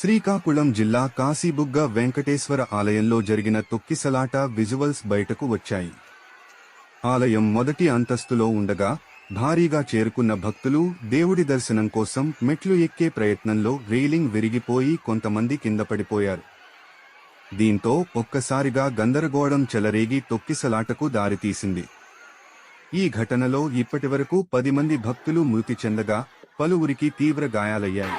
శ్రీకాకుళం జిల్లా కాశీబుగ్గ వెంకటేశ్వర ఆలయంలో జరిగిన తొక్కిసలాట విజువల్స్ బయటకు వచ్చాయి. ఆలయం మొదటి అంతస్తులో ఉండగా భారీగా చేరుకున్న భక్తులు దేవుడి దర్శనం కోసం మెట్లు ఎక్కే ప్రయత్నంలో రీలింగ్ విరిగిపోయి కొంతమంది కింద పడిపోయారు. దీంతో ఒక్కసారిగా గందరగోళం చెలరేగి తొక్కిసలాటకు దారితీసింది. ఈ ఘటనలో ఇప్పటివరకు పది మంది భక్తులు మృతి చెందగా పలువురికి తీవ్ర గాయాలయ్యాయి.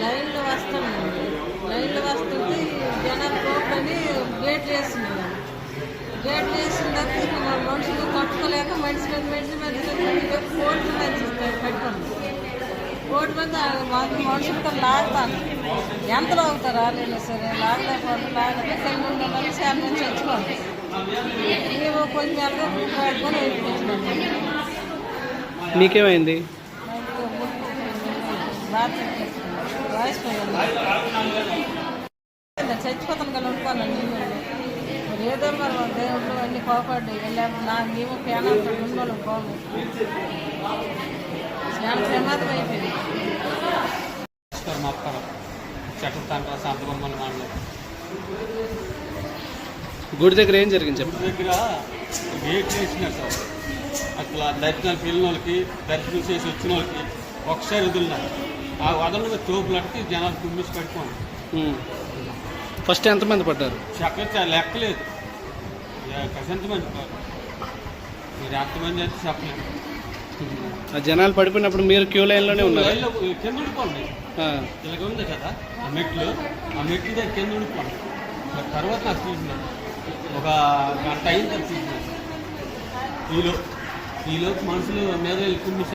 లైన్లు వస్తున్నాయి లైన్లు వస్తుంటే జనాలు కోపని గేట్ వేస్తున్నాడు గేట్ వేసిన తర్వాత మా మనుషులు కట్టుకోలేక మనిషి మీద మనిషి మీద కోర్టు మనిషి పెట్టుకోండి కోర్టు మీద మాకు మనుషులతో లాగుతాను ఎంత లాగుతారు? రాలేదు సరే? లాగలేకపోతే లాగలేక రెండు వందల నుంచి అన్ని నుంచి చచ్చుకోండి మేము కొంచెం ఎలా పెట్టుకొని వెళ్ళిపోతున్నాం మీకేమైంది? చచ్చిపోతాను కదా ఉంటానండి మరి ఏదో మరి దేవుడు అన్ని కోపాడు వెళ్ళాము నా మేము పేనాలు ఉన్నోళ్ళు పోము చాలా ప్రమాదం అయిపోయింది ఈశ్వర్ మొక్కరం మండలం గుడి దగ్గర ఏం జరిగింది చెప్పండి దగ్గర గేట్ వేసినారు సార్. అట్లా దర్శనానికి వెళ్ళిన వాళ్ళకి దర్శనం చేసి వచ్చిన వాళ్ళకి ఒకసారి వదిలినారు. ఆ వదలని తోపులకి జనాలు కుమ్మిసి పెట్టుకోండి ఫస్ట్ ఎంతమంది పడ్డారు? చక్కగా లెక్కలేదు. ఎంతమంది మీరు ఎంతమంది అయితే చెప్పలేదు. ఆ జనాలు పడిపోయినప్పుడు మీరు క్యూ లైన్లోనే ఉన్నారు. కింద ఉండిపోండి. ఇలాగ ఉంది కదా ఆ మెట్లు ఆ మెట్లు దగ్గర కింద ఉండిపోండి. తర్వాత నాకు తీసినాను ఒక గంట అయిన తర్వాత తీసినాను ఈలో ఈలోపు మనుషులు మీద వెళ్ళి